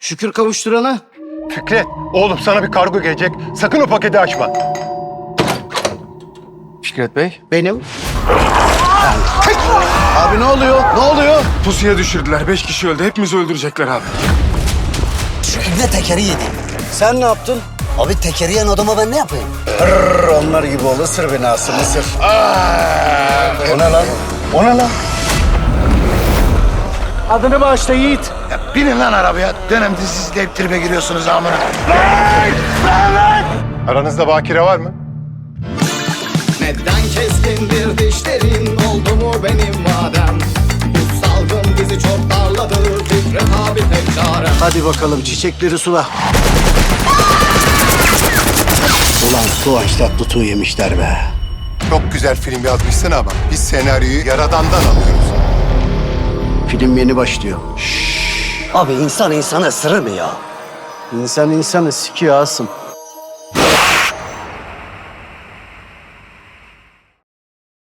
Şükür kavuşturana. Fikret, oğlum sana bir kargo gelecek. Sakın o paketi açma. Fikret Bey. Benim. Abi ne oluyor? Ne oluyor? Pusuya düşürdüler. Beş kişi öldü. Hepimizi öldürecekler abi. Şu ibne tekeri yedi. Sen ne yaptın? Abi tekeri yiyen adama ben ne yapayım? Rrr, onlar gibi ol. Isır beni Asım, ısır. O ne lan? O ne lan? Adını bağışla Yiğit. Binin lan arabaya. Dönemde siz de tribe giriyorsunuz amına. Aranızda bakire var mı? Neden keskindir dişlerin oldu mu benim madem Bu salgın bizi çok darladı Fikret abi tek çarem Hadi bakalım çiçekleri sula. Ulan su açta tutu yemişler be. Çok güzel film yazmışsın ama biz senaryoyu yaradandan alıyoruz. Film yeni başlıyor. Abi insan insanı ısırır mı ya? İnsan insanı sikiyor Asım.